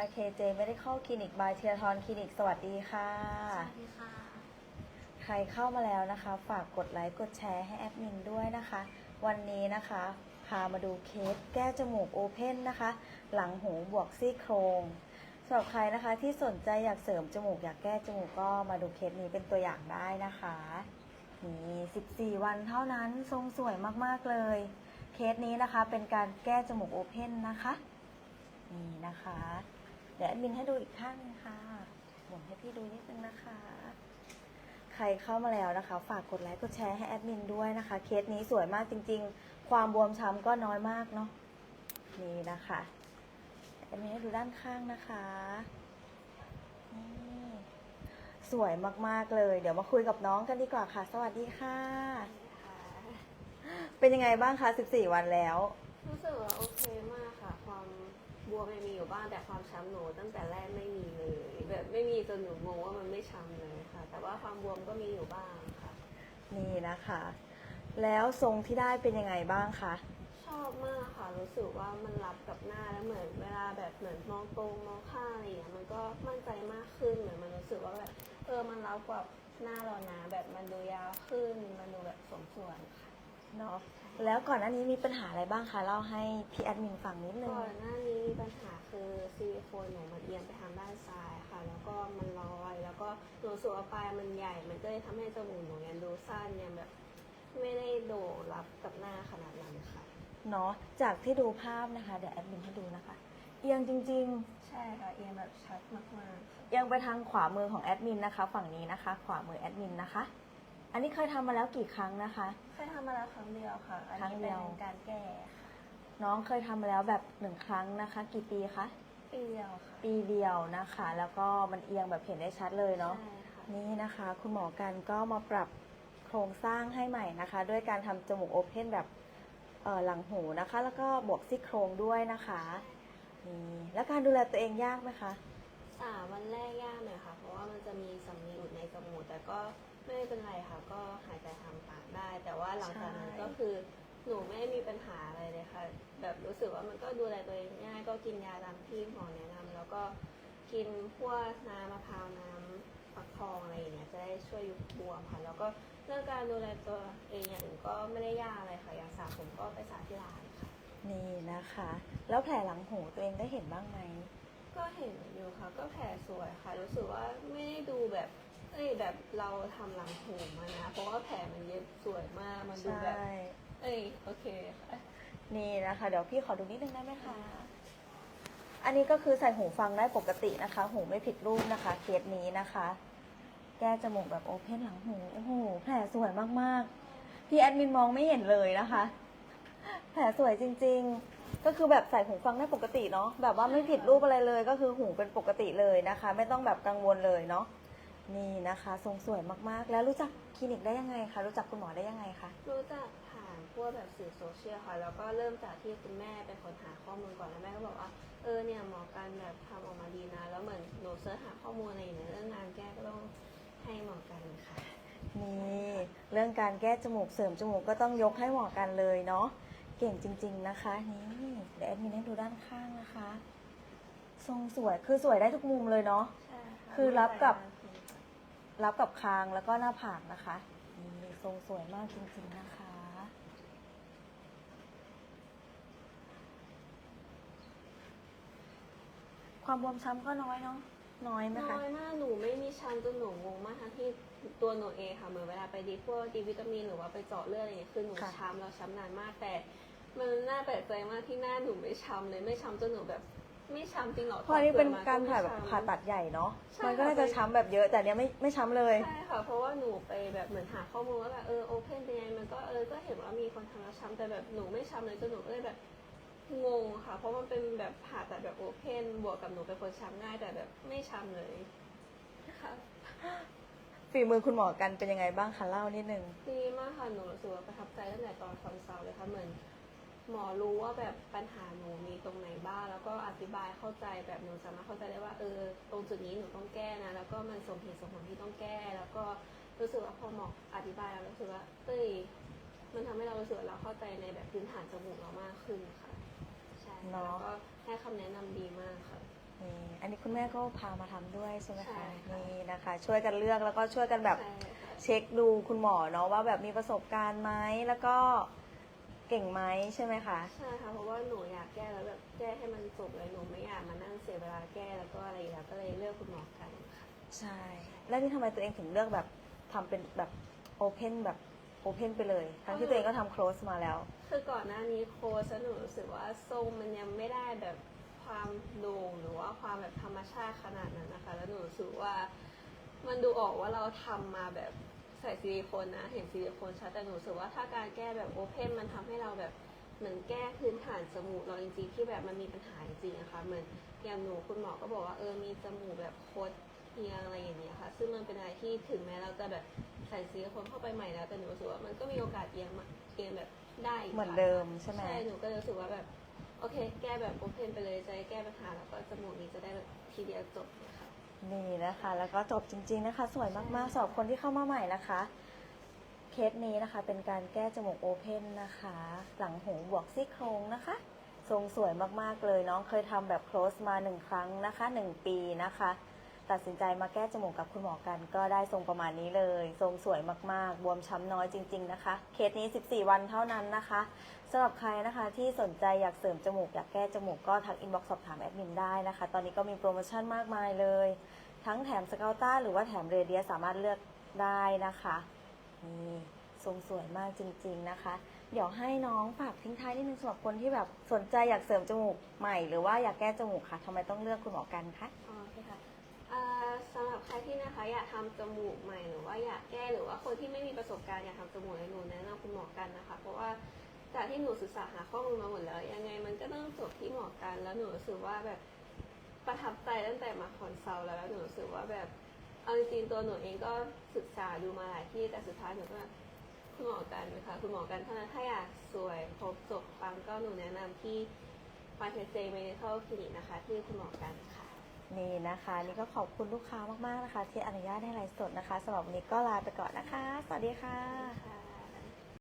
YKJ Medical Clinic by เทียทรคลินิกสวัสดีค่ะ สวัสดีค่ะ ใครเข้ามาแล้วนะคะ ฝากกดไลค์กดแชร์ให้แอดมินด้วยนะคะ วันนี้นะคะพามาดูเคสแก้จมูกโอเพนนะคะ หลังหูบวกซี่โครงสำหรับใครนะคะที่สนใจอยากเสริมจมูกอยากแก้จมูกก็มาดูเคสนี้เป็นตัวอย่างได้นะคะนี่14 วันเท่านั้นทรงสวยมากๆเลย เคสนี้นะคะเป็นการแก้จมูกโอเพนนะคะนี่นะคะเดี๋ยวแอดมินให้ดูอีกข้างนึงค่ะหมุนให้พี่ดูนิดนึงนะคะ ใครเข้ามาแล้วนะคะ ฝากกดไลค์กดแชร์ให้แอดมินด้วยนะคะ เคสนี้สวยมากจริง ๆ ความบวมช้ำก็น้อยมากเนาะนี่นะคะแอดมินให้ดูด้านข้างนะคะนี่สวยมากๆเลย เดี๋ยวมาคุยกับน้องกันดีกว่าค่ะ สวัสดีค่ะ เป็นยังไงบ้างคะ 14 วันแล้ว รู้สึกว่าโอเคมากค่ะ ความ บวมยังมีอยู่บ้างแต่ความช้ำหนูตั้งแต่แรกไม่มีเลย แบบไม่มีจนหนูงงว่ามันไม่ช้ำเลยค่ะ แต่ว่าความบวมก็มีอยู่บ้างค่ะ นี่นะคะ แล้วทรงที่ได้เป็นยังไงบ้างคะ ชอบมากค่ะรู้สึกว่ามันรับกับหน้าแล้วเหมือนเวลาแบบเหมือนมองตรงมองข้างอะไรอย่างเงี้ยมันก็มั่นใจมากขึ้นเหมือนมันรู้สึกว่าแบบเออมันรับกับหน้าเรานะแบบมันดูยาวขึ้นมันดูแบบสมส่วนค่ะ เนาะแล้วก่อนหน้านี้มีปัญหาอะไรบ้างคะเล่าให้พี่แอดมินฟังนิดนึงก่อนหน้านี้มีปัญหาคือซิลิโคนหนูมันเอียงไปทางด้านซ้ายค่ะ แล้วก็มันลอย แล้วก็หนูรู้สูว่าปลายมันใหญ่ มันก็เลยทำให้จมูกหนูยังดูสั้นยังแบบไม่ได้โด่งรับกับหน้าขนาดนั้นค่ะเนาะจากที่ดูภาพนะคะเดี๋ยวแอดมินให้ดูนะคะ เอียงจริง ใช่ค่ะเอียงแบบชัดมากๆค่ะๆเอียงไปทางขวามือของแอดมินนะคะ ฝั่งนี้นะคะ ขวามือแอดมินนะคะ อันนี้เคยทำมาแล้วกี่ครั้งนะคะ เคยทำมาแล้วครั้งเดียวค่ะ อันครั้งนี้เดีเป็ยวนการแก้ค่ะน้องเคยทำมาแล้วแบบหนึ่งครั้งนะคะ กี่ปีคะ ปีเดียวค่ะปีเดียวนะคะ แล้วก็มันเอียงแบบเห็นได้ชัดเลยเนาะ ใช่ค่ะนี่นะคะ คุณหมอกันก็มาปรับโครงสร้างให้ใหม่นะคะ ด้วยการทำจมูกโอเพนแบบเอ่อหลังหูนะคะ แล้วก็บวกซี่โครงด้วยนะคะนี่แล้วการดูแลตัวเองยากไหมคะ สามวันแรกยากหน่อยค่ะ เพราะว่ามันจะมีสำลีอุดในจมูกแต่ก็ไม่เป็นไรค่ะ ก็หายใจทางปากได้ แต่ว่าหลังจากนั้นใช่ก็คือหนูไม่มีปัญหาอะไรเลยค่ะ แบบรู้สึกว่ามันก็ดูแลตัวเองง่ายก็กินยาตามที่หมอแนะนำแล้วก็กินพวกน้ำมะพร้าวน้ำฟักทองอะไรอย่างเงี้ยจะได้ช่วยยุบบวมค่ะ แล้วก็เรื่องการดูแลตัวเองอย่างอื่นก็ไม่ได้ยากอะไรค่ะอย่างสระผมก็ไปสระที่ร้านค่ะ นี่นะคะ แล้วแผลหลังหูตัวเองได้เห็นบ้างไหม ก็เห็นอยู่ค่ะ ก็แผลสวยค่ะ รู้สึกว่าไม่ได้ดูแบบ เอ้ยแบบเราทำหลังหูมานะ เพราะว่าแผลมันเย็บสวยมาก มันดูแบบ เอ้ยโอเคค่ะ นี่นะคะ เดี๋ยวพี่ขอดูนิดนึงได้ไหมคะ อันนี้ก็คือใส่หูฟังได้ปกตินะคะ หูไม่ผิดรูปนะคะ เคสนี้นะคะ แก้จมูกแบบโอเพนหลังหู โอ้โห แผลสวยมากๆ พี่แอดมินมองไม่เห็นเลยนะคะ แผลสวยจริง ๆ ก็คือแบบใส่หูฟังได้ปกติเนาะแบบว่าไม่ผิดรูปอะไรเลย ก็คือหูเป็นปกติเลยนะคะ ไม่ต้องแบบกังวลเลยเนาะนี่นะคะ ทรงสวยมากๆ แล้วรู้จักคลินิกได้ยังไงคะรู้จักคุณหมอได้ยังไงคะรู้จักผ่านพวกแบบสื่อโซเชียลค่ะแล้วก็เริ่มจากที่คุณแม่เป็นคนหาข้อมูลก่อนแล้วแม่ก็บอกว่าเออเนี่ยหมอกันแบบทำออกมาดีนะแล้วเหมือนหนูเสิร์ชหาข้อมูลอะไรอย่างเงี้ยเรื่องงานแก้ก็ต้องให้หมอกันค่ะนี่เรื่องการแก้จมูกเสริมจมูกก็ต้องยกให้หมอกันเลยเนาะ เก่งจริง ๆนะคะ นี่เดี๋ยวแอดมินให้ดูด้านข้างนะคะ ทรงสวยคือสวยได้ทุกมุมเลยเนาะ ใช่ะคือรับกับ รับกับคางแล้วก็หน้าผากนะคะนี่ทรงสวยมากจริง ๆนะคะ ความบวมช้ำก็น้อยเนาะน้อยไหมน้คะ อยมากหนูไม่มีชั้นจนหนูงงมากทั้งที่ตัวหนูเองค่ะเหมือนเวลาไปดีพวกดีวิตามินหรือว่าไปเจาะเลือดอะไรอย่างเงี้ยคือหนูค่ะ ช้ำแล้วช้ำนานมากแต่ มันน่าแปลกใจมากที่หน้าหนูไม่ช้ำเลยไม่ช้ำจนหนูแบบ ไม่ช้ำจริงเหรอเพราะอันนี้เป็นถอดการเปลืผ่าอกแบบมผ่าตัดใหญ่เนาะใช่มันก็น่าจะค่ะช้ำแบบเยอะแต่เนี้ยไม่ไม่ช้ำเลยใช่ค่ะเพราะว่าหนูไปแบบเหมือนหาข้อมูลว่าแบบเออโอเพนเป็นยังไงมันก็เออก็เห็นว่ามีคนทำแล้วช้ำแต่แบบหนูไม่ช้ำเลยจนหนูก็เลยแบบงงค่ะ เพราะมันเป็นแบบผ่าตัดแบบโอเพนบวกกับหนูเป็นคนช้ำง่ายแต่แบบไม่ช้ำเลยค่ะฝีมือคุณหมอกันเป็นยังไงบ้างคะเล่านิดนึงดีมากค่ะหนูรู้สึกว่าประทับใจตั้งแต่ตอนคอนซัลท์เลยค่ะเหมือน หมอรู้ว่าแบบปัญหาหนูมีตรงไหนบ้าง แล้วก็อธิบายเข้าใจแบบหนูสามารถเข้าใจได้ว่าเออตรงจุดนี้หนูต้องแก้นะ แล้วก็มันสมเหตุสมผลที่ต้องแก้ แล้วก็รู้สึกว่าพอหมออธิบายแล้วรู้สึกว่าเอ้ยมันทำให้เรารู้สึกว่าเราเข้าใจในแบบพื้นฐานจมูกเรามากขึ้นค่ะ ใช่เนอะแล้วก็ให้คำแนะนำดีมากค่ะนี่อันนี้คุณแม่ก็พามาทำด้วยใช่ไหมใช่คะค่ะนี่นะคะ ช่วยกันเลือกแล้วก็ช่วยกันแบบใช่ค่ะเช็คดูคุณหมอเนาะว่าแบบมีประสบการณ์ไหมแล้วก็ เก่งไหมใช่ไหมคะ ใช่ค่ะเพราะว่าหนูอยากแก้แล้วแบบแก้ให้มันจบเลยหนูไม่อยากมานั่งเสียเวลาแก้แล้วก็อะไรอย่างเงี้ยก็เลยเลือกคุณหมอกันค่ะใช่ แล้วนี่ทำไมตัวเองถึงเลือกแบบทำเป็นแบบโอเพนแบบโอเพนไปเลย ทั้งที่ตัวเองก็ทำ close มาแล้ว คือก่อนหน้านี้โค้ชหนูรู้สึกว่าทรงมันยังไม่ได้แบบความโด่งหรือว่าความแบบธรรมชาติขนาดนั้นนะคะ แล้วหนูรู้สึกว่ามันดูออกว่าเราทำมาแบบ ใส่ซิลิโคนนะ เห็นซิลิโคนชัดแต่หนูรู้สึกว่าถ้าการแก้แบบโอเพนมันทำให้เราแบบเหมือนแก้พื้นฐานจมูกเราจริงๆที่แบบมันมีปัญหาจริงๆนะคะเหมือนอย่างหนูคุณหมอก็บอกว่าเออมีจมูกแบบคดเอียงอะไรอย่างเงี้ยค่ะ ซึ่งมันเป็นอะไรที่ถึงแม้เราจะแบบใส่ซิลิโคนเข้าไปใหม่แล้วแต่หนูรู้สึกว่ามันก็มีโอกาสเอียงมาเอียงแบบได้กเหมือนค่ะเดิมใช่ไหมใช่หนูก็เลยรู้สึกว่าแบบโอเค แก้แบบโอเพนไปเลยจะได้แก้ปัญหาแล้วก็จมูกนี้จะได้แบบทีเดียวจบเลยค่ะ นี่นะคะ แล้วก็จบจริง ๆนะคะ สวยมากๆสำหรับคนที่เข้ามาใหม่นะคะ เคสนี้นะคะ เป็นการแก้จมูกโอเพนนะคะ หลังหูบวกซี่โครงนะคะ ทรงสวยมากๆเลยน้องเคยทำแบบ close มาหนึ่งครั้งนะคะหนึ่งปีนะคะ ตัดสินใจมาแก้จมูกกับคุณหมอกัน ก็ได้ทรงประมาณนี้เลยทรงสวยมากๆ บวมช้ำน้อยจริง ๆ นะคะ เคสนี้ 14 วันเท่านั้นนะคะสำหรับใครนะคะที่สนใจอยากเสริมจมูกอยากแก้จมูกก็ทักอินบ็อกซ์สอบถามแอดมินได้นะคะ ตอนนี้ก็มีโปรโมชั่นมากมายเลย ทั้งแถมสเกลต้าหรือว่าแถมเรเดียสามารถเลือกได้นะคะนี่ทรงสวยมากจริง ๆนะคะ เดี๋ยวให้น้องฝากทิ้งท้ายนิดนึงสำหรับคนที่แบบสนใจอยากเสริมจมูกใหม่ หรือว่าอยากแก้จมูกค่ะทำไมต้องเลือกคุณหมอกันคะอ๋อโอเคค่ะ ใครที่นะคะอยากทำจมูกใหม่หรือว่าอยากแก้หรือว่าคนที่ไม่มีประสบการณ์อยากทำจมูกให้หนูแนะนำคุณหมอกันนะคะ เพราะว่าจากที่หนูศึกษาหาข้อมูลมาหมดแล้ว ยังไงมันก็ต้องจบที่หมอกันแล้วหนูรู้สึกว่าแบบประทับใจตั้งแต่มาคอนซัลแล้วแล้วหนูรู้สึกว่าแบบเอาจริงๆตัวหนูเองก็ศึกษาดูมาหลายที่แต่สุดท้ายหนูก็คุณหมอกันนะคะคุณหมอกันเท่านั้นถ้าอยากสวยครบจบปังก็หนูแนะนำที่ฟาเทเจเมดิคอลคลินิกนะคะ ที่คุณหมอกันค่ะ นี่นะคะ นี่ก็ขอบคุณลูกค้ามากๆนะคะ ที่อนุญาตให้ไลฟ์สดนะคะสำหรับวันนี้ก็ลาไปก่อนนะคะ สวัสดีค่ะค่ะ